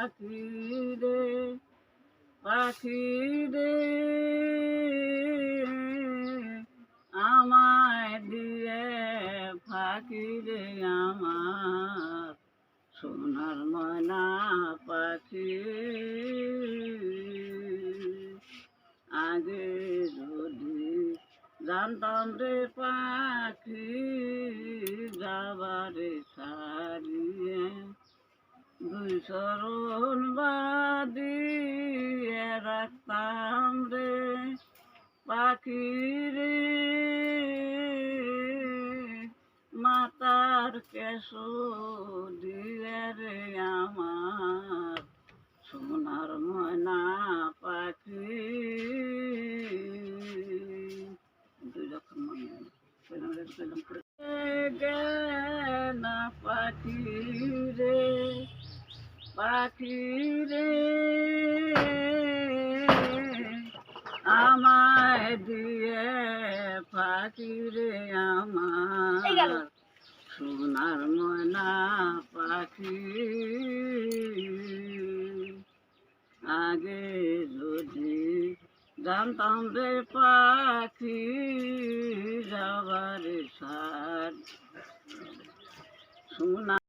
পাখি রে পাখি রে আমায় দিয়ে ফাঁকি রে আমার সোনার ময়না পাখি। আগে যদি জানতাম রে পাখি, যাবারে সারিয়ে শরণ বাদিয়ে রাখতাম রে পাখি রে মাতার কেশ দিয়ে রে আমার সোনার ময়না পাখি। দুই রকম মনে পাখি রে আমায় দিয়ে পাখি রে আমার সোনার ময়না পাখি। আগে যদি জানতাম রে পাখি যাবার সার সোনা